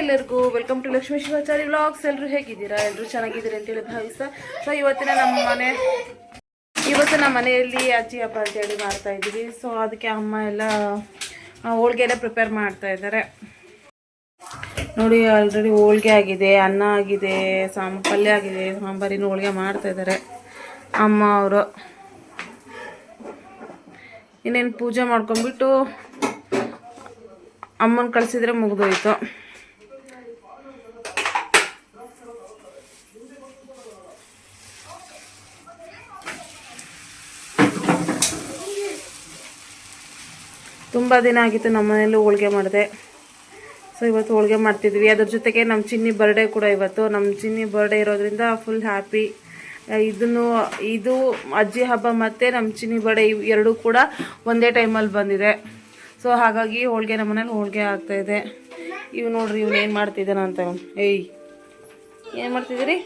ಎಲ್ಲರಿಗೂ welcome to Lakshmi Shivachari vlogs ಎಲ್ಲರೂ ಹೇಗಿದ್ದೀರಾ? ಎಲ್ಲರೂ ಚೆನ್ನಾಗಿದ್ದೀರಿ ಅಂತೇಳಿ ಭಾವಿಸ್ತಾ. ಸೊ ಇವತ್ತಿನ ನಮ್ಮ ಮನೆ ಇವತ್ತು ನಮ್ಮ ಮನೆಯಲ್ಲಿ ಅಜ್ಜಿ ಹಬ್ಬ ಅಂತೇಳಿ ಮಾಡ್ತಾ ಇದ್ದೀವಿ. ಸೊ ಅದಕ್ಕೆ ಅಮ್ಮ ಎಲ್ಲ ಹೋಳಿಗೆ ಎಲ್ಲ ಪ್ರಿಪೇರ್ ಮಾಡ್ತಾ ಇದ್ದಾರೆ. ನೋಡಿ ಆಲ್ರೆಡಿ ಹೋಳ್ಗೆ ಆಗಿದೆ, ಅನ್ನ ಆಗಿದೆ ಸಾಂಬ ಪಲ್ಯ ಆಗಿದೆ, ಸಾಂಬಾರಿನ ಹೋಳ್ಗೆ ಮಾಡ್ತಾ ಇದ್ದಾರೆ. ಅಮ್ಮ ಅವರು. ಇನ್ನೇನು ಪೂಜೆ ಮಾಡ್ಕೊಂಡ್ಬಿಟ್ಟು ಅಮ್ಮನ ಕಳಿಸಿದ್ರೆ ಮುಗಿದೋಯ್ತು. ತುಂಬ ದಿನ ಆಗಿತ್ತು ನಮ್ಮ ಮನೇಲಿ ಹೋಳಿಗೆ ಮಾಡಿದೆ. ಸೊ ಇವತ್ತು ಹೋಳಿಗೆ ಮಾಡ್ತಿದ್ವಿ. ಅದ್ರ ಜೊತೆಗೆ ನಮ್ಮ ಚಿನ್ನಿ ಬರ್ಡೇ ಕೂಡ ಇವತ್ತು. ನಮ್ಮ ಚಿನ್ನಿ ಬರ್ಡೇ ಇರೋದ್ರಿಂದ ಫುಲ್ ಹ್ಯಾಪಿ ಇದನ್ನು, ಇದು ಅಜ್ಜಿ ಹಬ್ಬ ಮತ್ತು ನಮ್ಮ ಚಿನ್ನಿ ಬರ್ಡೇ ಇವು ಎರಡೂ ಕೂಡ ಒಂದೇ ಟೈಮಲ್ಲಿ ಬಂದಿದೆ. ಸೊ ಹಾಗಾಗಿ ಹೋಳಿಗೆ ನಮ್ಮ ಮನೇಲಿ ಹೋಳಿಗೆ ಆಗ್ತಾಯಿದೆ ಇವು ನೋಡ್ರಿ ಇವ್ನು ಏನು ಮಾಡ್ತಿದ್ದಾನ ಅಂತ. ಏಯ್, ಏನು ಮಾಡ್ತಿದ್ದೀರಿ?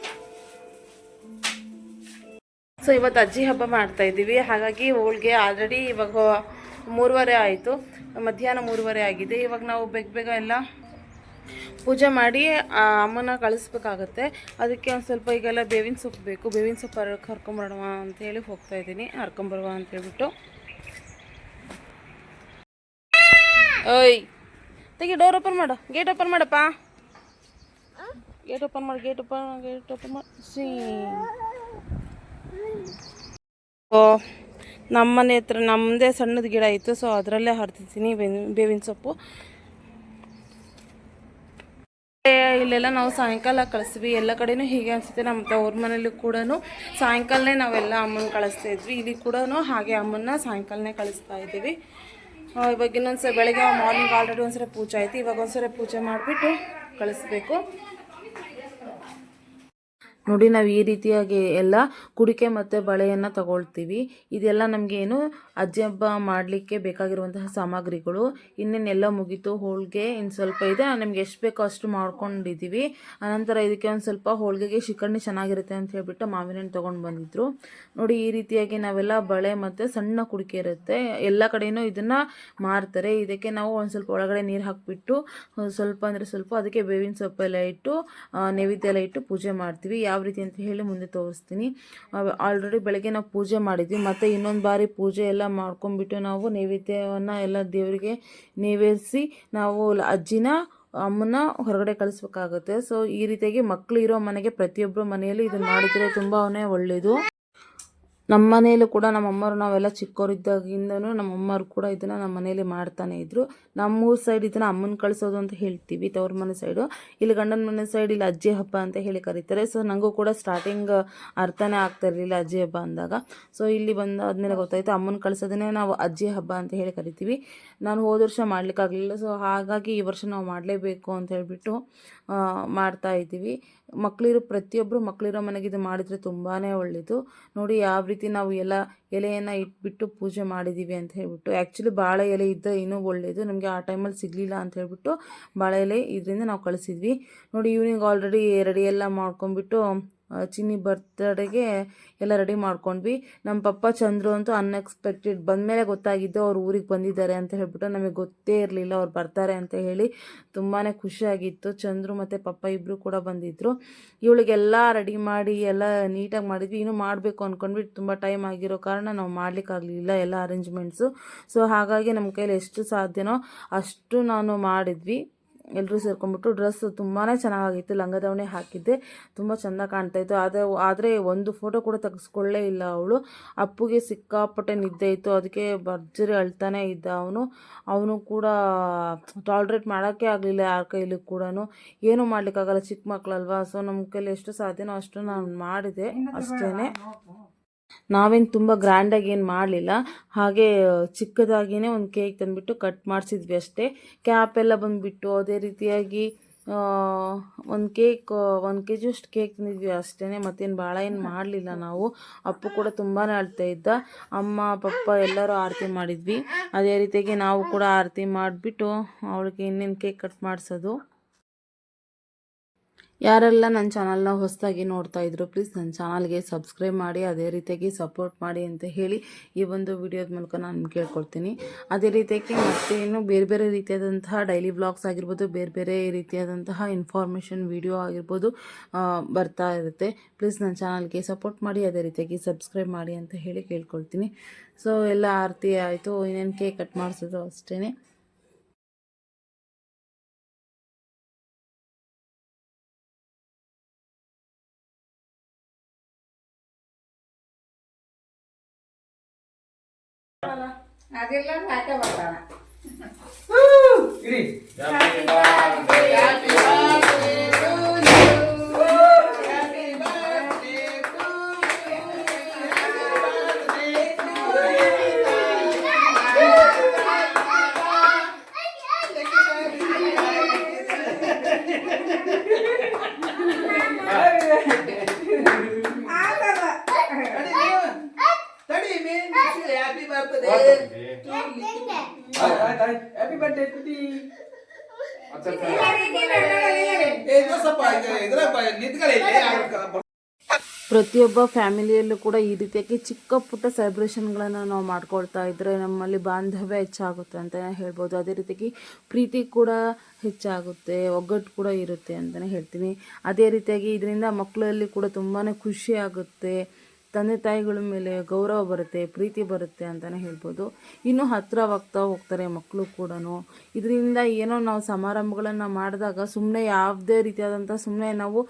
ಸೊ ಇವತ್ತು ಅಜ್ಜಿ ಹಬ್ಬ ಮಾಡ್ತಾ ಇದ್ದೀವಿ. ಹಾಗಾಗಿ ಹೋಳಿಗೆ ಆಲ್ರೆಡಿ ಇವಾಗ ಮೂರುವರೆ ಆಯಿತು. ಮಧ್ಯಾಹ್ನ ಮೂರುವರೆ ಆಗಿದೆ. ಇವಾಗ ನಾವು ಬೇಗ ಬೇಗ ಎಲ್ಲ ಪೂಜೆ ಮಾಡಿ ಅಮ್ಮನ ಕಳಿಸ್ಬೇಕಾಗತ್ತೆ. ಅದಕ್ಕೆ ಒಂದು ಸ್ವಲ್ಪ ಈಗೆಲ್ಲ ಬೇವಿನ ಸೊಪ್ಪು ಬೇಕು. ಬೇವಿನ ಸೊಪ್ಪು ಹರ್ ಹರ್ಕೊಂಬರೋಣ ಅಂತೇಳಿ ಹೋಗ್ತಾ ಇದ್ದೀನಿ. ಹರ್ಕೊಂಬರುವ ಅಂತ ಹೇಳ್ಬಿಟ್ಟು. ಓಯ್, ತೆಗಿ ಡೋರ್ ಓಪನ್ ಮಾಡು. ಗೇಟ್ ಓಪನ್ ಮಾಡಪ್ಪ. ಗೇಟ್ ಓಪನ್ ಮಾಡು. ಗೇಟ್ ಓಪನ್ ಗೇಟ್ ಓಪನ್ ಮಾಡಿ. ಸಿ ಓ ನಮ್ಮ ಮನೆ ಹತ್ರ ನಮ್ಮದೇ ಸಣ್ಣದ ಗಿಡ ಇತ್ತು ಸೊ ಅದರಲ್ಲೇ ಹರ್ತಿದ್ದೀನಿ ಬೇವಿನ ಸೊಪ್ಪು. ಇಲ್ಲೆಲ್ಲ ನಾವು ಸಾಯಂಕಾಲ ಕಳಿಸ್ವಿ ಎಲ್ಲ ಕಡೆಯೂ ಹೀಗೆ ಅನಿಸುತ್ತೆ. ನಮ್ಮ ತವ್ರ ಮನೇಲಿ ಕೂಡ ಸಾಯಂಕಾಲನೇ ನಾವೆಲ್ಲ ಅಮ್ಮನ ಕಳಿಸ್ತಾ ಇದ್ವಿ. ಇಲ್ಲಿ ಕೂಡ ಹಾಗೆ ಅಮ್ಮನ್ನ ಸಾಯಂಕಾಲನೇ ಕಳಿಸ್ತಾ ಇದ್ದೀವಿ. ಇವಾಗ ಇನ್ನೊಂದ್ಸರಿ ಬೆಳಗ್ಗೆ ಮಾರ್ನಿಂಗ್ ಆಲ್ರೆಡಿ ಒಂದ್ಸರಿ ಪೂಜೆ ಆಯಿತು. ಇವಾಗ ಒಂದ್ಸರಿ ಪೂಜೆ ಮಾಡಿಬಿಟ್ಟು ಕಳಿಸ್ಬೇಕು. ನೋಡಿ ನಾವು ಈ ರೀತಿಯಾಗಿ ಎಲ್ಲ ಕುಡಿಕೆ ಮತ್ತು ಬಳೆಯನ್ನು ತಗೊಳ್ತೀವಿ. ಇದೆಲ್ಲ ನಮಗೆ ಏನು ಅಜ್ಜಿ ಹಬ್ಬ ಮಾಡಲಿಕ್ಕೆ ಬೇಕಾಗಿರುವಂತಹ ಸಾಮಗ್ರಿಗಳು. ಇನ್ನೇನೆಲ್ಲ ಮುಗೀತು, ಹೋಳಿಗೆ ಇನ್ನು ಸ್ವಲ್ಪ ಇದೆ. ನಮ್ಗೆ ಎಷ್ಟು ಬೇಕೋ ಅಷ್ಟು ಮಾಡ್ಕೊಂಡಿದ್ದೀವಿ ಅನಂತರ ಇದಕ್ಕೆ ಒಂದು ಸ್ವಲ್ಪ ಹೋಳಿಗೆಗೆ ಶಿಕರ್ಣಿ ಚೆನ್ನಾಗಿರುತ್ತೆ ಅಂತ ಹೇಳ್ಬಿಟ್ಟು ಮಾವಿನ ಹಣ್ಣು ತೊಗೊಂಡು ಬಂದಿದ್ರು. ನೋಡಿ ಈ ರೀತಿಯಾಗಿ ನಾವೆಲ್ಲ ಬಳೆ ಮತ್ತು ಸಣ್ಣ ಕುಡಿಕೆ ಇರುತ್ತೆ. ಎಲ್ಲ ಕಡೆಯೂ ಇದನ್ನು ಮಾರ್ತಾರೆ. ಇದಕ್ಕೆ ನಾವು ಒಂದು ಸ್ವಲ್ಪ ಒಳಗಡೆ ನೀರು ಹಾಕಿಬಿಟ್ಟು, ಸ್ವಲ್ಪ ಅಂದರೆ ಸ್ವಲ್ಪ ಅದಕ್ಕೆ ಬೇವಿನ ಸೊಪ್ಪೆಲ್ಲ ಇಟ್ಟು ನೈವೇದ್ಯ ಎಲ್ಲ ಇಟ್ಟು ಪೂಜೆ ಮಾಡ್ತೀವಿ. ಯಾವ ರೀತಿ ಅಂತ ಹೇಳಿ ಮುಂದೆ ತೋರಿಸ್ತೀನಿ. ಆಲ್ರೆಡಿ ಬೆಳಗ್ಗೆ ನಾವು ಪೂಜೆ ಮಾಡಿದ್ವಿ. ಮತ್ತು ಇನ್ನೊಂದು ಬಾರಿ ಪೂಜೆ ಎಲ್ಲ ಮಾಡ್ಕೊಂಡ್ಬಿಟ್ಟು ನಾವು ನೈವೇದ್ಯವನ್ನು ಎಲ್ಲ ದೇವರಿಗೆ ನೈವೇದಿಸಿ ನಾವು ಅಜ್ಜಿನ, ಅಮ್ಮನ ಹೊರಗಡೆ ಕಳಿಸ್ಬೇಕಾಗುತ್ತೆ. ಸೊ ಈ ರೀತಿಯಾಗಿ ಮಕ್ಕಳು ಇರೋ ಮನೆಗೆ ಪ್ರತಿಯೊಬ್ಬರು ಮನೆಯಲ್ಲಿ ಇದನ್ನು ಮಾಡಿದರೆ ತುಂಬಾ ಒಳ್ಳೆಯದು ನಮ್ಮ ಮನೆಯಲ್ಲೂ ಕೂಡ ನಮ್ಮ ಅಮ್ಮರು ನಾವೆಲ್ಲ ಚಿಕ್ಕವರಿದ್ದಾಗಿಂದನೂ ನಮ್ಮ ಅಮ್ಮರು ಕೂಡ ಇದನ್ನು ನಮ್ಮ ಮನೆಯಲ್ಲಿ ಮಾಡ್ತಾನೆ ಇದ್ದರು ನಮ್ಮೂರ ಸೈಡ್ ಇದನ್ನು ಅಮ್ಮನ ಕಳಿಸೋದು ಅಂತ ಹೇಳ್ತೀವಿ, ತವ್ರ ಮನೆ ಸೈಡು ಇಲ್ಲಿ ಗಂಡನ ಮನೆ ಸೈಡ್ ಇಲ್ಲಿ ಅಜ್ಜಿ ಹಬ್ಬ ಅಂತ ಹೇಳಿ ಕರೀತಾರೆ. ಸೊ ನನಗೂ ಕೂಡ ಸ್ಟಾರ್ಟಿಂಗ್ ಅರ್ಥನೇ ಆಗ್ತಾ ಇರಲಿಲ್ಲ ಅಜ್ಜಿ ಹಬ್ಬ ಅಂದಾಗ. ಸೊ ಇಲ್ಲಿ ಬಂದಾದ್ಮೇಲೆ ಗೊತ್ತಾಯಿತು, ಅಮ್ಮನ ಕಳಿಸೋದನ್ನೇ ನಾವು ಅಜ್ಜಿ ಹಬ್ಬ ಅಂತ ಹೇಳಿ ಕರಿತೀವಿ. ನಾನು ಹೋದ ವರ್ಷ ಮಾಡಲಿಕ್ಕಾಗಲಿಲ್ಲ ಸೊ ಹಾಗಾಗಿ ಈ ವರ್ಷ ನಾವು ಮಾಡಲೇಬೇಕು ಅಂತ ಹೇಳಿಬಿಟ್ಟು ಮಾಡ್ತಾ ಇದ್ದೀವಿ. ಮಕ್ಕಳಿರೋ ಪ್ರತಿಯೊಬ್ಬರು ಮಕ್ಕಳಿರೋ ಮನೆಗೆ ಇದು ಮಾಡಿದರೆ ತುಂಬಾ ಒಳ್ಳೆಯದು ನೋಡಿ ಯಾವ ರೀತಿ ನಾವು ಎಲ್ಲ ಎಲೆಯನ್ನು ಇಟ್ಬಿಟ್ಟು ಪೂಜೆ ಮಾಡಿದ್ದೀವಿ ಅಂತ ಹೇಳ್ಬಿಟ್ಟು. ಆ್ಯಕ್ಚುಲಿ ಬಾಳೆ ಎಲೆ ಇದ್ದರೆ ಇನ್ನೂ ಒಳ್ಳೆಯದು ನಮಗೆ ಆ ಟೈಮಲ್ಲಿ ಸಿಗಲಿಲ್ಲ ಅಂತ ಹೇಳ್ಬಿಟ್ಟು ಬಾಳೆ ಎಲೆ ಇದರಿಂದ ನಾವು ಕಳಿಸಿದ್ವಿ. ನೋಡಿ ಈವ್ನಿಂಗ್ ಆಲ್ರೆಡಿ ರೆಡಿ ಎಲ್ಲ ಮಾಡ್ಕೊಂಡ್ಬಿಟ್ಟು ಚಿನ್ನಿ ಬರ್ತ್ಡೇಗೆ ಎಲ್ಲ ರೆಡಿ ಮಾಡ್ಕೊಂಡ್ವಿ. ನಮ್ಮ ಪಪ್ಪ ಚಂದ್ರು ಅಂತೂ ಅನ್ಎಕ್ಸ್ಪೆಕ್ಟೆಡ್ ಬಂದಮೇಲೆ ಗೊತ್ತಾಗಿದ್ದು ಅವ್ರು ಊರಿಗೆ ಬಂದಿದ್ದಾರೆ ಅಂತ ಹೇಳ್ಬಿಟ್ಟು ನಮಗೆ ಗೊತ್ತೇ ಇರಲಿಲ್ಲ ಅವ್ರು ಬರ್ತಾರೆ ಅಂತ ಹೇಳಿ ತುಂಬಾ ಖುಷಿಯಾಗಿತ್ತು ಚಂದ್ರು ಮತ್ತು ಪಪ್ಪ ಇಬ್ಬರು ಕೂಡ ಬಂದಿದ್ದರು ಇವಳಿಗೆಲ್ಲ ರೆಡಿ ಮಾಡಿ ಎಲ್ಲ ನೀಟಾಗಿ ಮಾಡಿದ್ವಿ. ಇನ್ನೂ ಮಾಡಬೇಕು ಅಂದ್ಕೊಂಡ್ಬಿಟ್ಟು ತುಂಬ ಟೈಮ್ ಆಗಿರೋ ಕಾರಣ ನಾವು ಮಾಡಲಿಕ್ಕಾಗಲಿಲ್ಲ ಎಲ್ಲ ಅರೇಂಜ್ಮೆಂಟ್ಸು ಸೊ ಹಾಗಾಗಿ ನಮ್ಮ ಕೈಯಲ್ಲಿ ಎಷ್ಟು ಸಾಧ್ಯನೋ ಅಷ್ಟು ನಾನು ಮಾಡಿದ್ವಿ. ಎಲ್ಲರೂ ಸೇರ್ಕೊಂಡ್ಬಿಟ್ಟು ಡ್ರೆಸ್ ತುಂಬಾ ಚೆನ್ನಾಗಿತ್ತು ಲಂಗ ದಾವಣಿ ಹಾಕಿದ್ದೆ. ತುಂಬ ಚೆಂದ ಕಾಣ್ತಾಯಿತ್ತು ಆದರೆ ಆದರೆ ಒಂದು ಫೋಟೋ ಕೂಡ ತೆಗೆಸ್ಕೊಳ್ಳೇ ಇಲ್ಲ ಅವಳು. ಅಪ್ಪುಗೆ ಸಿಕ್ಕಾಪಟ್ಟೆ ನಿದ್ದೆ ಇತ್ತು. ಅದಕ್ಕೆ ಭರ್ಜರಿ ಅಳ್ತಾನೆ ಇದ್ದ ಅವನು. ಅವನು ಕೂಡ ಟಾಲ್ರೇಟ್ ಮಾಡೋಕ್ಕೆ ಆಗಲಿಲ್ಲ ಯಾರ ಕೈಲಿ ಕೂಡ ಏನೂ ಮಾಡ್ಲಿಕ್ಕಾಗಲ್ಲ. ಚಿಕ್ಕ ಮಕ್ಕಳಲ್ವಾ ಸೊ ನಮ್ಮ ಕೈಲಿ ಎಷ್ಟು ಸಾಧ್ಯನೋ ಅಷ್ಟು ನಾನು ಮಾಡಿದೆ ಅಷ್ಟೇ ನಾವೇನು ತುಂಬ ಗ್ರ್ಯಾಂಡಾಗಿ ಏನು ಮಾಡಲಿಲ್ಲ. ಹಾಗೆ ಚಿಕ್ಕದಾಗಿಯೇ ಒಂದು ಕೇಕ್ ತಂದುಬಿಟ್ಟು ಕಟ್ ಮಾಡಿಸಿದ್ವಿ ಅಷ್ಟೇ. ಕ್ಯಾಪ್ ಎಲ್ಲ ಬಂದುಬಿಟ್ಟು ಅದೇ ರೀತಿಯಾಗಿ ಒಂದು ಕೇಕ್ ಒಂದು ಕೆ ಜಿಯಷ್ಟು ಕೇಕ್ ತಿಂದಿದ್ವಿ ಅಷ್ಟೇ ಮತ್ತೇನು ಭಾಳ ಏನು ಮಾಡಲಿಲ್ಲ ನಾವು. ಅಪ್ಪು ಕೂಡ ತುಂಬಾ ಅಳ್ತಾ ಇದ್ದ. ಅಮ್ಮ, ಪಪ್ಪ ಎಲ್ಲರೂ ಆರತಿ ಮಾಡಿದ್ವಿ. ಅದೇ ರೀತಿಯಾಗಿ ನಾವು ಕೂಡ ಆರತಿ ಮಾಡಿಬಿಟ್ಟು, ಅವಳಿಗೆ ಇನ್ನೇನು ಕೇಕ್ ಕಟ್ ಮಾಡಿಸೋದು. ಯಾರೆಲ್ಲ ನನ್ನ ಚಾನಲ್ನ ಹೊಸದಾಗಿ ನೋಡ್ತಾ ಇದ್ರು ಪ್ಲೀಸ್ ನನ್ನ ಚಾನಲ್ಗೆ ಸಬ್ಸ್ಕ್ರೈಬ್ ಮಾಡಿ, ಅದೇ ರೀತಿಯಾಗಿ ಸಪೋರ್ಟ್ ಮಾಡಿ ಅಂತ ಹೇಳಿ ಈ ಒಂದು ವಿಡಿಯೋದ ಮೂಲಕ ನಾನು ಕೇಳ್ಕೊಳ್ತೀನಿ ಅದೇ ರೀತಿಯಾಗಿ ಮತ್ತೆ ಇನ್ನು ಬೇರೆ ಬೇರೆ ರೀತಿಯಾದಂತಹ ಡೈಲಿ ಬ್ಲಾಗ್ಸ್ ಆಗಿರ್ಬೋದು, ಬೇರೆ ಬೇರೆ ರೀತಿಯಾದಂತಹ ಇನ್ಫಾರ್ಮೇಷನ್ ವಿಡಿಯೋ ಆಗಿರ್ಬೋದು ಬರ್ತಾ ಇರುತ್ತೆ. ಪ್ಲೀಸ್ ನನ್ನ ಚಾನಲ್ಗೆ ಸಪೋರ್ಟ್ ಮಾಡಿ, ಅದೇ ರೀತಿಯಾಗಿ ಸಬ್ಸ್ಕ್ರೈಬ್ ಮಾಡಿ ಅಂತ ಹೇಳಿ ಕೇಳ್ಕೊಳ್ತೀನಿ. ಸೊ ಎಲ್ಲ ಆರತಿ ಆಯಿತು, ಇನ್ನೇನು ಕೇಕ್ ಕಟ್ ಮಾಡಿಸೋದು ಅಷ್ಟೇ அதெல்லாம் காட்ட மாட்டானா. இடி happy birthday happy birthday Thank you. Happy birthday ಕುಟಿ ಪ್ರತಿಯೊಬ್ಬ ಫ್ಯಾಮಿಲಿಯಲ್ಲೂ ಕೂಡ ಈ ರೀತಿಯಾಗಿ ಚಿಕ್ಕ ಪುಟ್ಟ ಸೆಲೆಬ್ರೇಷನ್ಗಳನ್ನು ನಾವು ಮಾಡ್ಕೊಳ್ತಾ ಇದ್ರೆ ನಮ್ಮಲ್ಲಿ ಬಾಂಧವ್ಯ ಹೆಚ್ಚಾಗುತ್ತೆ ಅಂತ ಹೇಳ್ಬೋದು. ಅದೇ ರೀತಿಯಾಗಿ ಪ್ರೀತಿ ಕೂಡ ಹೆಚ್ಚಾಗುತ್ತೆ ಒಗ್ಗಟ್ಟು ಕೂಡ ಇರುತ್ತೆ ಅಂತಲೇ ಹೇಳ್ತೀನಿ. ಅದೇ ರೀತಿಯಾಗಿ ಇದರಿಂದ ಮಕ್ಕಳಲ್ಲಿ ಕೂಡ ತುಂಬಾ ಖುಷಿ ಆಗುತ್ತೆ. ತಂದೆ ತಾಯಿಗಳ ಮೇಲೆ ಗೌರವ ಬರುತ್ತೆ, ಪ್ರೀತಿ ಬರುತ್ತೆ ಅಂತಲೇ ಹೇಳ್ಬೋದು. ಇನ್ನೂ ಹತ್ತಿರವಾಗ್ತಾ ಹೋಗ್ತಾರೆ ಮಕ್ಕಳು ಕೂಡ ಇದರಿಂದ ಏನೋ ನಾವು ಸಮಾರಂಭಗಳನ್ನು ಮಾಡಿದಾಗ ಸುಮ್ಮನೆ ಯಾವುದೇ ರೀತಿಯಾದಂಥ ಸುಮ್ಮನೆ ನಾವು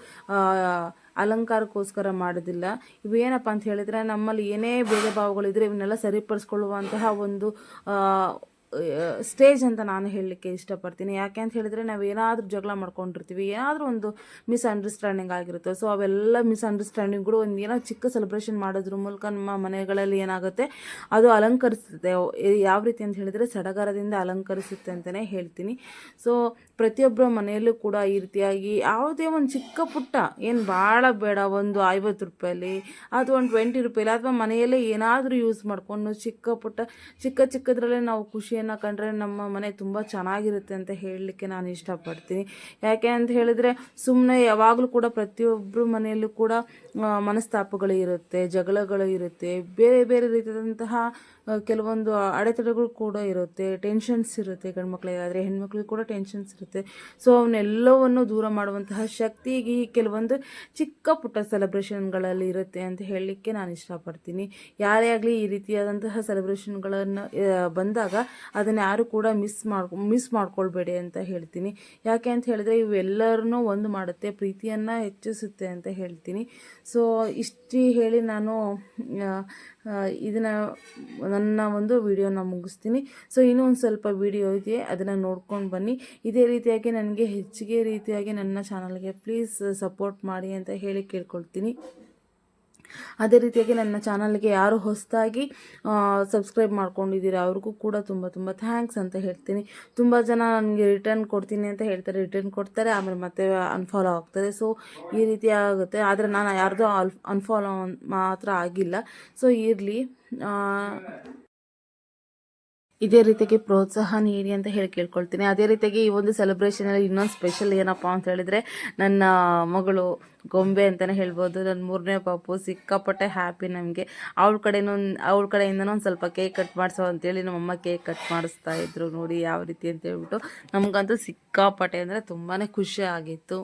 ಅಲಂಕಾರಕ್ಕೋಸ್ಕರ ಮಾಡೋದಿಲ್ಲ. ಇವು ಏನಪ್ಪ ಅಂತ ಹೇಳಿದರೆ ನಮ್ಮಲ್ಲಿ ಏನೇ ಭೇದ ಭಾವಗಳಿದ್ರೆ ಇವನ್ನೆಲ್ಲ ಸರಿಪಡಿಸ್ಕೊಳ್ಳುವಂತಹ ಒಂದು ಸ್ಟೇಜ್ ಅಂತ ನಾನು ಹೇಳಲಿಕ್ಕೆ ಇಷ್ಟಪಡ್ತೀನಿ. ಯಾಕೆ ಅಂತ ಹೇಳಿದರೆ ನಾವು ಏನಾದರೂ ಜಗಳ ಮಾಡ್ಕೊಂಡಿರ್ತೀವಿ, ಏನಾದರೂ ಒಂದು ಮಿಸ್ಅಂಡರ್ಸ್ಟ್ಯಾಂಡಿಂಗ್ ಆಗಿರುತ್ತೆ. ಸೊ ಅವೆಲ್ಲ ಮಿಸ್ಅಂಡರ್ಸ್ಟ್ಯಾಂಡಿಂಗ್ಗಳು ಒಂದು ಏನೋ ಚಿಕ್ಕ ಸೆಲೆಬ್ರೇಷನ್ ಮಾಡೋದ್ರ ಮೂಲಕ ನಮ್ಮ ಮನೆಗಳಲ್ಲಿ ಏನಾಗುತ್ತೆ, ಅದು ಅಲಂಕರಿಸುತ್ತೆ. ಯಾವ ರೀತಿ ಅಂತ ಹೇಳಿದರೆ ಸಡಗರದಿಂದ ಅಲಂಕರಿಸುತ್ತೆ ಅಂತಲೇ ಹೇಳ್ತೀನಿ. ಸೊ ಪ್ರತಿಯೊಬ್ಬರ ಮನೆಯಲ್ಲೂ ಕೂಡ ಈ ರೀತಿಯಾಗಿ ಯಾವುದೇ ಒಂದು ಚಿಕ್ಕ ಪುಟ್ಟ, ಏನು ಭಾಳ ಬೇಡ ಒಂದು ಐವತ್ತು ರೂಪಾಯಲ್ಲಿ ಅಥವಾ ಒಂದು ಟ್ವೆಂಟಿ ರೂಪಾಯಲ್ಲಿ ಅಥವಾ ಮನೆಯಲ್ಲೇ ಏನಾದರೂ ಯೂಸ್ ಮಾಡಿಕೊಂಡು ಚಿಕ್ಕ ಪುಟ್ಟ, ಚಿಕ್ಕ ಚಿಕ್ಕದ್ರಲ್ಲೇ ನಾವು ಖುಷಿಯನ್ನು ಕಂಡ್ರೆ ನಮ್ಮ ಮನೆ ತುಂಬ ಚೆನ್ನಾಗಿರುತ್ತೆ ಅಂತ ಹೇಳಲಿಕ್ಕೆ ನಾನು ಇಷ್ಟಪಡ್ತೀನಿ. ಯಾಕೆ ಅಂತ ಹೇಳಿದರೆ ಸುಮ್ಮನೆ ಯಾವಾಗಲೂ ಕೂಡ ಪ್ರತಿಯೊಬ್ಬರ ಮನೆಯಲ್ಲೂ ಕೂಡ ಮನಸ್ತಾಪಗಳು ಇರುತ್ತೆ, ಜಗಳಗಳು ಇರುತ್ತೆ, ಬೇರೆ ಬೇರೆ ರೀತಿಯಾದಂತಹ ಕೆಲವೊಂದು ಅಡೆತಡೆಗಳು ಕೂಡ ಇರುತ್ತೆ ಟೆನ್ಷನ್ಸ್ ಇರುತ್ತೆ ಗಂಡ್ಮಕ್ಳಿಗಾದರೆ, ಹೆಣ್ಮಕ್ಳಿಗೆ ಕೂಡ ಟೆನ್ಷನ್ಸ್ ಇರುತ್ತೆ. ಸೊ ಅವನ್ನೆಲ್ಲವನ್ನು ದೂರ ಮಾಡುವಂತಹ ಶಕ್ತಿ ಈ ಕೆಲವೊಂದು ಚಿಕ್ಕ ಪುಟ್ಟ ಸೆಲೆಬ್ರೇಷನ್ಗಳಲ್ಲಿ ಇರುತ್ತೆ ಅಂತ ಹೇಳಲಿಕ್ಕೆ ನಾನು ಇಷ್ಟಪಡ್ತೀನಿ. ಯಾರೇ ಆಗಲಿ ಈ ರೀತಿಯಾದಂತಹ ಸೆಲೆಬ್ರೇಷನ್ಗಳನ್ನು ಬಂದಾಗ ಅದನ್ನು ಯಾರು ಕೂಡ ಮಿಸ್ ಮಾಡ್ಕೊ ಮಿಸ್ ಮಾಡ್ಕೊಳ್ಬೇಡಿ ಅಂತ ಹೇಳ್ತೀನಿ. ಯಾಕೆ ಅಂತ ಹೇಳಿದ್ರೆ ಇವೆಲ್ಲರನ್ನೂ ಒಂದು ಮಾಡುತ್ತೆ, ಪ್ರೀತಿಯನ್ನು ಹೆಚ್ಚಿಸುತ್ತೆ ಅಂತ ಹೇಳ್ತೀನಿ. ಸೊ ಇಷ್ಟು ಹೇಳಿ ನಾನು ಇದನ್ನು ನನ್ನ ಒಂದು ವಿಡಿಯೋನ ಮುಗಿಸ್ತೀನಿ. ಸೊ ಇನ್ನೂ ಒಂದು ಸ್ವಲ್ಪ ವಿಡಿಯೋ ಇದೆ, ಅದನ್ನು ನೋಡ್ಕೊಂಡು ಬನ್ನಿ. ಇದೇ ರೀತಿಯಾಗಿ ನನಗೆ ಹೆಚ್ಚಿಗೆ ರೀತಿಯಾಗಿ ನನ್ನ ಚಾನಲ್ಗೆ ಪ್ಲೀಸ್ ಸಪೋರ್ಟ್ ಮಾಡಿ ಅಂತ ಹೇಳಿ ಕೇಳ್ಕೊಳ್ತೀನಿ. ಅದೇ ರೀತಿಯಾಗಿ ನನ್ನ ಚಾನಲ್ಗೆ ಯಾರು ಹೊಸದಾಗಿ ಸಬ್ಸ್ಕ್ರೈಬ್ ಮಾಡ್ಕೊಂಡಿದ್ದೀರಾ ಅವ್ರಿಗೂ ಕೂಡ ತುಂಬ ತುಂಬ ಥ್ಯಾಂಕ್ಸ್ ಅಂತ ಹೇಳ್ತೀನಿ. ತುಂಬ ಜನ ನನಗೆ ರಿಟರ್ನ್ ಕೊಡ್ತೀನಿ ಅಂತ ಹೇಳ್ತಾರೆ ರಿಟರ್ನ್ ಕೊಡ್ತಾರೆ, ಆಮೇಲೆ ಮತ್ತೆ ಅನ್ಫಾಲೋ ಆಗ್ತಾರೆ. ಸೊ ಈ ರೀತಿ ಆಗುತ್ತೆ. ಆದರೆ ನಾನು ಯಾರ್ದೋ ಅಲ್ ಅನ್ಫಾಲೋ ಮಾತ್ರ ಆಗಿಲ್ಲ. ಸೊ ಇರಲಿ. ಇದೇ ರೀತಿಯಾಗಿ ಪ್ರೋತ್ಸಾಹ ನೀಡಿ ಅಂತ ಹೇಳಿ ಕೇಳ್ಕೊಳ್ತೀನಿ. ಅದೇ ರೀತಿಯಾಗಿ ಈ ಒಂದು ಸೆಲೆಬ್ರೇಷನಲ್ಲಿ ಇನ್ನೊಂದು ಸ್ಪೆಷಲ್ ಏನಪ್ಪ ಅಂತ ಹೇಳಿದರೆ, ನನ್ನ ಮಗಳು ಗೊಂಬೆ ಅಂತಲೇ ಹೇಳ್ಬೋದು. ನನ್ನ ಮೂರನೇ ಪಾಪು ಸಿಕ್ಕಾಪಟ್ಟೆ ಹ್ಯಾಪಿ ನಮಗೆ. ಅವಳ ಕಡೆಯೂ ಅವಳ ಕಡೆಯಿಂದನೂ ಒಂದು ಸ್ವಲ್ಪ ಕೇಕ್ ಕಟ್ ಮಾಡಿಸೋ ಅಂತೇಳಿ ನಮ್ಮಮ್ಮ ಕೇಕ್ ಕಟ್ ಮಾಡಿಸ್ತಾ ಇದ್ರು ನೋಡಿ, ಯಾವ ರೀತಿ ಅಂತ ಹೇಳ್ಬಿಟ್ಟು ನಮಗಂತೂ ಸಿಕ್ಕಾಪಟ್ಟೆ ಅಂದರೆ ತುಂಬಾ ಖುಷಿ ಆಗಿತ್ತು.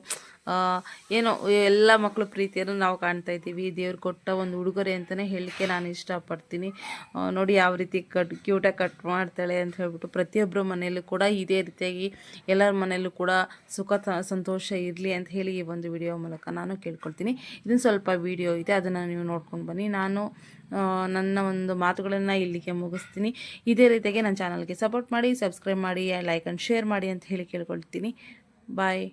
ಏನೋ, ಎಲ್ಲ ಮಕ್ಕಳ ಪ್ರೀತಿಯನ್ನು ನಾವು ಕಾಣ್ತಾ ಇದ್ದೀವಿ. ದೇವ್ರು ಕೊಟ್ಟ ಒಂದು ಉಡುಗೊರೆ ಅಂತಲೇ ಹೇಳಲಿಕ್ಕೆ ನಾನು ಇಷ್ಟಪಡ್ತೀನಿ. ನೋಡಿ ಯಾವ ರೀತಿ ಕಟ್ ಕ್ಯೂಟಾಗಿ ಕಟ್ ಮಾಡ್ತಾಳೆ ಅಂತ ಹೇಳ್ಬಿಟ್ಟು ಪ್ರತಿಯೊಬ್ಬರ ಮನೆಯಲ್ಲೂ ಕೂಡ ಇದೇ ರೀತಿಯಾಗಿ ಎಲ್ಲರ ಮನೆಯಲ್ಲೂ ಕೂಡ ಸುಖ ಸಂತೋಷ ಇರಲಿ ಅಂತ ಹೇಳಿ ಈ ಒಂದು ವಿಡಿಯೋ ಮೂಲಕ ನಾನು ಕೇಳ್ಕೊಳ್ತೀನಿ. ಇದನ್ನು ಸ್ವಲ್ಪ ವಿಡಿಯೋ ಇದೆ, ಅದನ್ನು ನೀವು ನೋಡ್ಕೊಂಡು ಬನ್ನಿ. ನಾನು ನನ್ನ ಒಂದು ಮಾತುಗಳನ್ನು ಇಲ್ಲಿಗೆ ಮುಗಿಸ್ತೀನಿ. ಇದೇ ರೀತಿಯಾಗಿ ನನ್ನ ಚಾನಲ್ಗೆ ಸಪೋರ್ಟ್ ಮಾಡಿ ಸಬ್ಸ್ಕ್ರೈಬ್ ಮಾಡಿ ಲೈಕ್ ಆ್ಯಂಡ್ ಶೇರ್ ಮಾಡಿ ಅಂತ ಹೇಳಿ ಕೇಳ್ಕೊಳ್ತೀನಿ. ಬಾಯ್